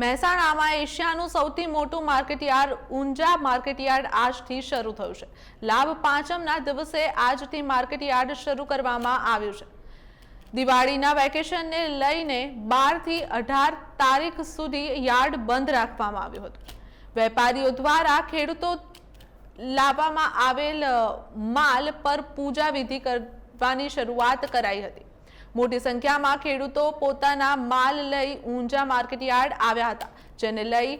મહેસાણામાં એશિયાનું સૌથી મોટું માર્કેટયાર્ડ, ઊંઝા માર્કેટયાર્ડ આજથી શરૂ થયું છે. લાભ પાંચમના દિવસે આજથી માર્કેટયાર્ડ શરૂ કરવામાં આવ્યું છે. દિવાળીના વેકેશનને લઈને બારથી અઢાર તારીખ સુધી યાર્ડ બંધ રાખવામાં આવ્યું હતું. વેપારીઓ દ્વારા ખેડૂતો લાવવામાં આવેલ માલ પર પૂજા વિધિ કરવાની શરૂઆત કરાઈ હતી. મોટી સંખ્યામાં ખેડૂતો પોતાના માલ લઈ ઊંઝા માર્કેટયાર્ડ આવ્યા હતા, જેને લઈ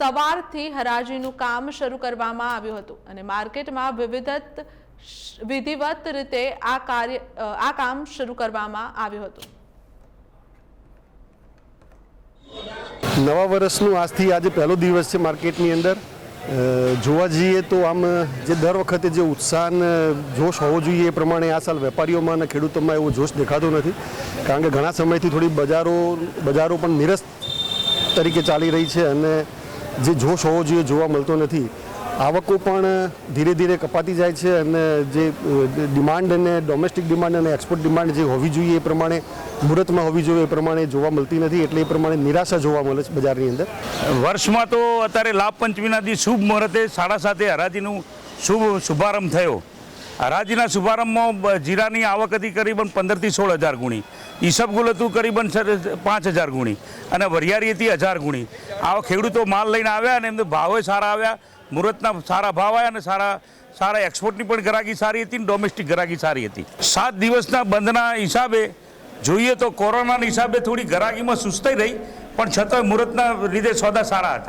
સવારથી હરાજીનું કામ શરૂ કરવામાં આવ્યું હતું અને માર્કેટમાં વિવિધત વિધિવત રીતે આ કાર્ય આ કામ શરૂ કરવામાં આવ્યું હતું. નવા વર્ષનું આજથી આજે પહેલો દિવસ છે માર્કેટની અંદર. જોવા જઈએ તો આમ જે દર વખતે જે ઉત્સાહ અને જોશ હોવો જોઈએ એ પ્રમાણે આ સાલ વેપારીઓમાં અને ખેડૂતોમાં એવો જોશ દેખાતો નથી. કારણ કે ઘણા સમયથી થોડી બજારો બજારો પણ નિરસ તરીકે ચાલી રહી છે અને જે જોશ હોવો જોઈએ જોવા મળતો નથી. આવકો પણ ધીરે ધીરે કપાતી જાય છે અને જે ડિમાન્ડ અને ડોમેસ્ટિક ડિમાન્ડ અને એક્સપોર્ટ ડિમાન્ડ જે હોવી જોઈએ એ પ્રમાણે, મુહૂર્તમાં હોવી જોઈએ એ પ્રમાણે જોવા મળતી નથી, એટલે એ પ્રમાણે નિરાશા જોવા મળે છે બજારની અંદર. વર્ષમાં તો અત્યારે લાભ પંચમીના દિવસ શુભ મુહૂર્તે સાડા સાતે હરાજીનું શુભ શુભારંભ થયો. હરાજીના શુભારંભમાં જીરાની આવક હતી કરીબન પંદરથી સોળ હજાર ગુણી. ઈસબગુલ હતું કરીબન પાંચ હજાર ગુણી. અને વરિયારી હતી હજાર ગુણી. આવા ખેડૂતો માલ લઈને આવ્યા અને એમને ભાવે સારા આવ્યા મુહૂર્તના સારા ભાવ આવ્યા અને સારા સારા એક્સપોર્ટની પણ ગ્રાહકી સારી હતી અને ડોમેસ્ટિક ગ્રાહકી સારી હતી. સાત દિવસના બંધના હિસાબે જોઈએ તો કોરોનાના હિસાબે થોડી ગ્રાહકીમાં સુસ્તાઈ રહી, પણ છતાંય મુહૂર્તના લીધે સોદા સારા હતા.